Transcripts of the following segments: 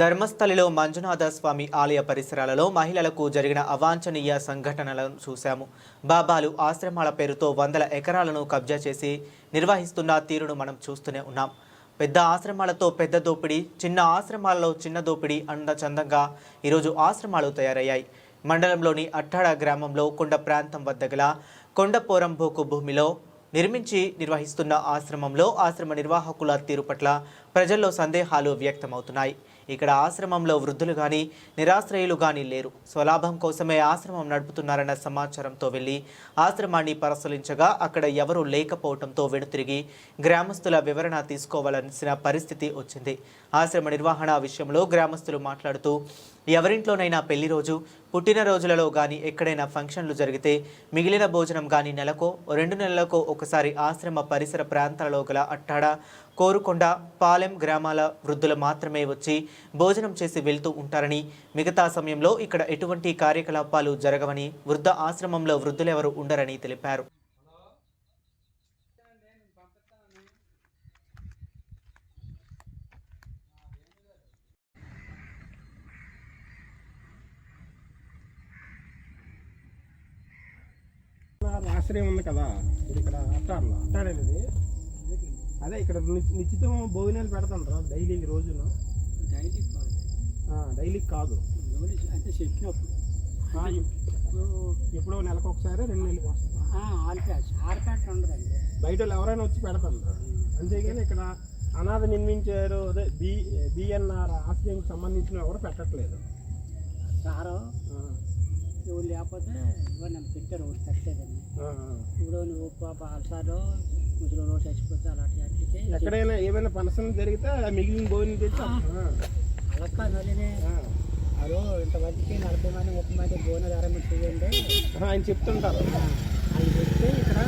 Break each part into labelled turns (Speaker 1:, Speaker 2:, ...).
Speaker 1: ధర్మస్థలిలో మంజునాథ స్వామి ఆలయ పరిసరాలలో మహిళలకు జరిగిన అవాంఛనీయ సంఘటనలను చూశాము. బాబాలు ఆశ్రమాల పేరుతో వందల ఎకరాలను కబ్జా చేసి నిర్వహిస్తున్న తీరును మనం చూస్తూనే ఉన్నాం. పెద్ద ఆశ్రమాలతో పెద్ద దోపిడీ చిన్న ఆశ్రమాలలో చిన్న దోపిడీ అంద చందంగా ఈరోజు ఆశ్రమాలు తయారయ్యాయి. మండలంలోని అట్టాడ గ్రామంలో కొండ ప్రాంతం వద్ద గల కొండపోరంభోకు భూమిలో నిర్మించి నిర్వహిస్తున్న ఆశ్రమంలో ఆశ్రమ నిర్వాహకుల తీరు పట్ల ప్రజల్లో సందేహాలు వ్యక్తమవుతున్నాయి. ఇక్కడ ఆశ్రమంలో వృద్ధులు కానీ నిరాశ్రయులు కానీ లేరు. స్వలాభం కోసమే ఆశ్రమం నడుపుతున్నారన్న సమాచారంతో వెళ్ళి ఆశ్రమాన్ని పరిశీలించగా అక్కడ ఎవరూ లేకపోవడంతో వెనుతిరిగి గ్రామస్తుల వివరణ తీసుకోవాల్సిన పరిస్థితి వచ్చింది. ఆశ్రమ నిర్వహణ విషయంలో గ్రామస్తులు మాట్లాడుతూ ఎవరింట్లోనైనా పెళ్ళి రోజు పుట్టినరోజులలో కానీ ఎక్కడైనా ఫంక్షన్లు జరిగితే మిగిలిన భోజనం కానీ నెలకో రెండు నెలలకో ఒకసారి ఆశ్రమ పరిసర ప్రాంతాలలో గల అట్టాడ? కోరుకొండ పాలెం గ్రామాల వృద్ధులు మాత్రమే వచ్చి భోజనం చేసి వెళ్తూ ఉంటారని మిగతా సమయంలో ఇక్కడ ఎటువంటి కార్యకలాపాలు జరగవని వృద్ధ ఆశ్రమంలో వృద్ధులెవరూ ఉండరని తెలిపారు
Speaker 2: నా ఆశ్రయం ఉంది కదా. ఇది ఇక్కడ అట్టాడలో అట్టాడనేది అదే ఇక్కడ నిశ్చి- నిశ్చితం భోజనాలు పెడతాంటారు డైలీ రోజున.
Speaker 3: డైలీ కాదు.
Speaker 2: డైలీ కాదు.
Speaker 3: అంటే చెప్పినప్పుడు.
Speaker 2: ఎప్పుడో నెలకు ఒకసారి రెండు నెలలకు వస్తుంది
Speaker 3: ఉండదండి.
Speaker 2: బయట వాళ్ళు ఎవరైనా వచ్చి పెడతాంటారు అంతేగాని ఇక్కడ అనాథ నిర్మించారు అదే బి బిఎన్ఆర్ ఆశ్రయంకి సంబంధించిన ఎవరు పెట్టట్లేదు.
Speaker 3: సారు ఎవరు లేకపోతే ఎవరు నన్ను పెట్టారు ఒకటి
Speaker 2: ఆ.
Speaker 3: ఇప్పుడు నువ్వు పాప అలసారు రోజు చచ్చిపోతే అలాంటి వాటికి
Speaker 2: ఎక్కడైనా ఏమైనా ఫంక్షన్ జరిగితే మిగిలిన భోజనం తెచ్చి
Speaker 3: అలా కాదు. అదో ఇంతమందికి నలభై మంది ముప్పై మంది బోనలు అరేంజ్ చేయండి
Speaker 2: ఆయన చెప్తుంటారు.
Speaker 3: అది పెడితే ఇక్కడ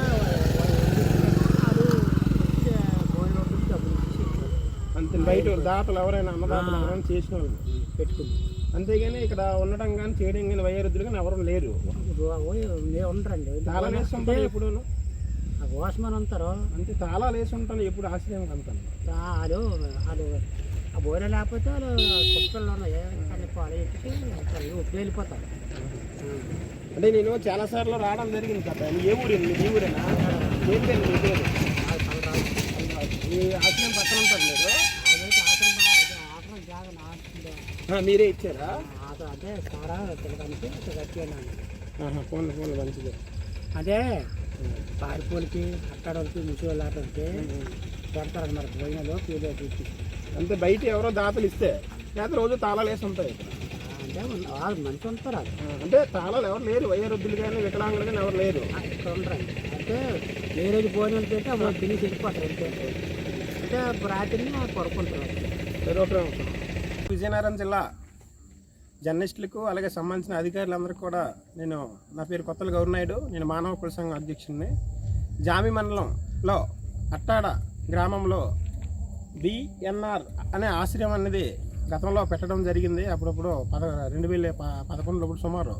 Speaker 2: అంతే బయట దాతలు ఎవరైనా అన్నదాతలు ఎవరైనా చేసిన వాళ్ళు
Speaker 3: పెట్టుకుంది
Speaker 2: అంతేగాని ఇక్కడ ఉండడం కానీ చేయడం కానీ వయోవృద్ధులు కానీ ఎవరు లేరు.
Speaker 3: ఉండరండి.
Speaker 2: తాళాలు వేసి ఉంటాను ఎప్పుడు
Speaker 3: ఆ గోసమని ఉంటారు.
Speaker 2: అంతే తాళాలు వేసి ఉంటాను ఎప్పుడు ఆశ్రయం అంతాను
Speaker 3: వాళ్ళు వాళ్ళు ఆ బోర లేకపోతే వాళ్ళు కుక్కల్లో ఉన్నాయి. ఉప్పు వెళ్ళిపోతారు
Speaker 2: అంటే నేను చాలా సార్లు రావడం జరిగింది కదా ఏ ఊరు ఈ ఊరేనా? ఏం పేరు మీ పేరు? ఈ ఆశ్రయం పక్కన ఉంటారు మీరు. మీరే ఇచ్చారా?
Speaker 3: అంటే సారా కట్టినాను
Speaker 2: ఆహా, ఫోన్లు ఫోన్లు మంచిది.
Speaker 3: అదే పారిపోలికి అట్టాడోళ్ళకి ముసలి ఆటోళ్ళకి పెడతారు మరి భోజనాలు పీలో తీసి
Speaker 2: అంతే బయట ఎవరో దాతలు ఇస్తే లేకపోతే రోజు తాళాలు వేసి ఉంటాయి.
Speaker 3: అంటే వాళ్ళు మంచి ఉంటారు వాళ్ళు
Speaker 2: అంటే తాళాలు ఎవరు లేరు వయోవృద్ధులు కానీ వికలాంగులు కానీ ఎవరు లేరు.
Speaker 3: ఇక్కడ ఉండరండి అంటే ఏ రోజు భోజనం పెట్టి తినేసి వెళ్ళిపోతారు అంతే అంటే రాత్రి పడుకుంటారు
Speaker 2: సరే ఒక. విజయనగరం జిల్లా జర్నలిస్టులకు అలాగే సంబంధించిన అధికారులందరికీ కూడా నేను నా పేరు కొత్తల గౌరనాయుడు. నేను మానవ కుల సంఘం అధ్యక్షుడిని. జామి మండలంలో అట్టాడ గ్రామంలో బిఎన్ఆర్ అనే ఆశ్రయం అనేది గతంలో పెట్టడం జరిగింది. అప్పుడప్పుడు పద రెండు వేల ప- పదకొండులో సుమారు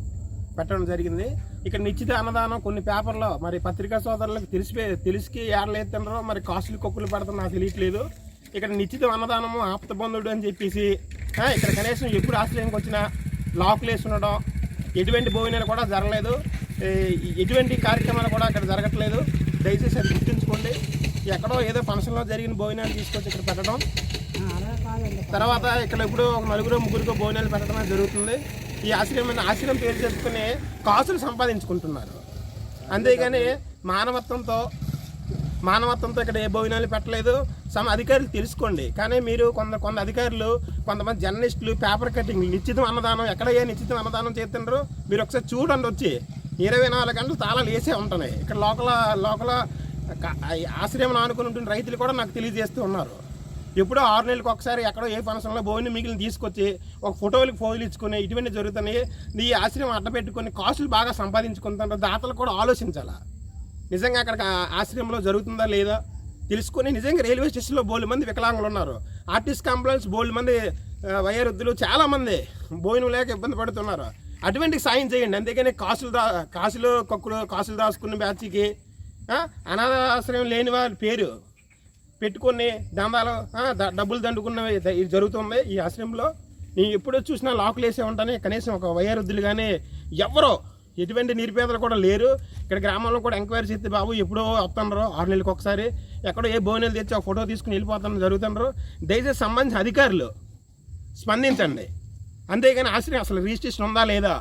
Speaker 2: పెట్టడం జరిగింది. ఇక్కడ నిశ్చిత అన్నదానం కొన్ని పేపర్లో మరి పత్రికా సోదరులకు తెలిసిపోయి తెలిసికి ఏడలేతున్నారో మరి కాస్ట్లీ కొక్కులు పెడతాం నాకు తెలియట్లేదు. ఇక్కడ నిశ్చిత అన్నదానము ఆప్త బంధుడు అని చెప్పేసి ఇక్కడ కనీసం ఎప్పుడు ఆశ్రయంకి వచ్చినా లాక్లు వేసి ఉండడం ఎటువంటి భోజనాలు కూడా జరగలేదు. ఎటువంటి కార్యక్రమాలు కూడా ఇక్కడ జరగట్లేదు. దయచేసి అది గుర్తుంచుకోండి. ఎక్కడో ఏదో ఫంక్షన్లో జరిగిన భోజనాలు తీసుకొచ్చి ఇక్కడ పెట్టడం. తర్వాత ఇక్కడ ఇప్పుడు ఒక నలుగురు ముగ్గురికో భోజనాలు పెట్టడం అనేది జరుగుతుంది. ఈ ఆశ్రయం ఆశ్రయం పేరు చెప్పుకుని కాసులు సంపాదించుకుంటున్నారు. అంతేగాని మానవత్వంతో మానవత్వంతో ఇక్కడ ఏ భోజనాలు పెట్టలేదు. సమ అధికారులు తెలుసుకోండి. కానీ మీరు కొంత కొంత అధికారులు కొంతమంది జర్నలిస్టులు పేపర్ కటింగ్ నిశ్చితం అన్నదానం ఎక్కడ ఏ నిశ్చితం అన్నదానం చేస్తుండ్రు మీరు ఒకసారి చూడండి వచ్చి. ఇరవై నాలుగు గంటలు తాళాలు వేసే ఉంటున్నాయి. ఇక్కడ లోకల లోకల ఆశ్రయం ఆనుకుని ఉంటున్న రైతులు కూడా నాకు తెలియజేస్తూ ఉన్నారు. ఎప్పుడో ఆరు నెలలకు ఒకసారి ఎక్కడో ఏ ఫంక్షన్లో భోజనం మిగిలిన తీసుకొచ్చి ఒక ఫోటోలకు ఫోజులు ఇచ్చుకొని ఇటువంటి జరుగుతున్నాయి. నీ ఆశ్రయం అడ్డ పెట్టుకొని కాసులు బాగా సంపాదించుకుంటున్నారు. దాతలు కూడా ఆలోచించాలా? నిజంగా అక్కడ ఆశ్రయంలో జరుగుతుందా లేదా తెలుసుకొని నిజంగా రైల్వే స్టేషన్లో బోలు మంది వికలాంగులు ఉన్నారు. ఆర్టిస్ట్ కంప్లైంట్స్ బోలు మంది వయోవృద్ధులు చాలామంది భోజనం లేక ఇబ్బంది పడుతున్నారు. అటువంటి సాయం చేయండి. అందుకని కాసులు దా కాసులు కొక్కులు కాసులు దాచుకున్న బ్యాచ్కి అనాథాశ్రయం లేని వారి పేరు పెట్టుకొని దందాలు డబ్బులు దండుకున్నవి ఇది జరుగుతుంది ఈ ఆశ్రయంలో నేను ఎప్పుడో చూసినా లాకులు వేసే ఉంటానే కనీసం ఒక వయోవృద్ధులు కానీ ఎవరో ఎటువంటి నిరుపేదలు కూడా లేరు. ఇక్కడ గ్రామంలో కూడా ఎంక్వైరీ చేస్తే బాబు ఎప్పుడో వస్తున్నారు ఆరు నెలలకు ఒకసారి ఎక్కడో ఏ బోనెలు తెచ్చి ఒక ఫోటో తీసుకుని వెళ్ళిపోతున్నారు జరుగుతున్నారు దయచేసి సంబంధించిన అధికారులు స్పందించండి. అంతేగాని ఆశ్రయం అసలు రిజిస్ట్రేషన్ ఉందా లేదా?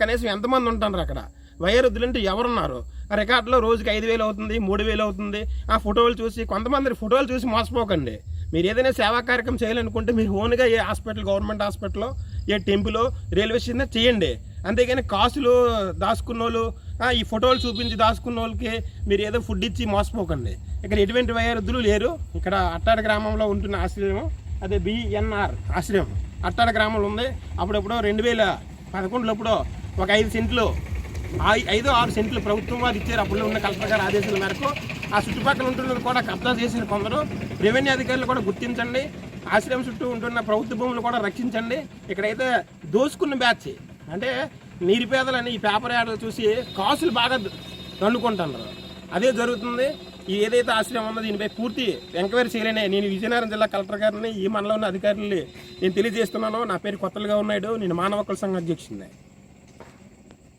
Speaker 2: కనీసం ఎంతమంది ఉంటారు అక్కడ? వయోవృద్ధులు అంటే ఎవరున్నారు? ఆ రికార్డులో రోజుకి ఐదు వేలు అవుతుంది మూడు వేలు అవుతుంది. ఆ ఫోటోలు చూసి కొంతమంది ఫోటోలు చూసి మోసపోకండి. మీరు ఏదైనా సేవా కార్యక్రమం చేయాలనుకుంటే మీరు ఓన్గా ఏ హాస్పిటల్ గవర్నమెంట్ హాస్పిటల్లో ఏ టెంపుల్ రైల్వే స్టేషన్ చేయండి. అంతేగాని కాసులు దాచుకున్న వాళ్ళు ఈ ఫోటోలు చూపించి దాచుకున్న వాళ్ళకి మీరు ఏదో ఫుడ్ ఇచ్చి మోసపోకండి. ఇక్కడ ఎటువంటి వయోవృద్ధులు లేరు. ఇక్కడ అట్టాడ గ్రామంలో ఉంటున్న ఆశ్రయం అదే బిఎన్ఆర్ ఆశ్రయం. అట్టాడ గ్రామంలో ఉంది. అప్పుడప్పుడు రెండు వేల పదకొండులప్పుడు ఒక ఐదు సెంట్లు ఐ- ఐదు ఆరు సెంట్లు ప్రభుత్వం వారు ఇచ్చారు. అప్పుడు ఉన్న కలెక్టర్ గారి ఆదేశాల మేరకు ఆ చుట్టుపక్కల ఉంటున్నది కూడా కబ్జా చేసిన కొందరు. రెవెన్యూ అధికారులు కూడా గుర్తించండి. ఆశ్రయం చుట్టూ ఉంటున్న ప్రభుత్వ భూములు కూడా రక్షించండి. ఇక్కడైతే దోసుకున్న బ్యాచ్ అంటే నిరుపేదలని ఈ పేపర్ యాడ్లు చూసి కాసులు బాగా దండుకుంటున్నారు. అదే జరుగుతుంది. ఈ ఏదైతే ఆశ్రయం ఉందో దీనిపై పూర్తి ఎంక్వైరీ చేయలేనే నేను విజయనగరం జిల్లా కలెక్టర్ గారిని ఈ మండలంలో ఉన్న నేను తెలియజేస్తున్నాను. నా పేరు కొత్తలుగా ఉన్నాడు. నేను మానవ హక్కుల సంఘం అధ్యక్షుడిని.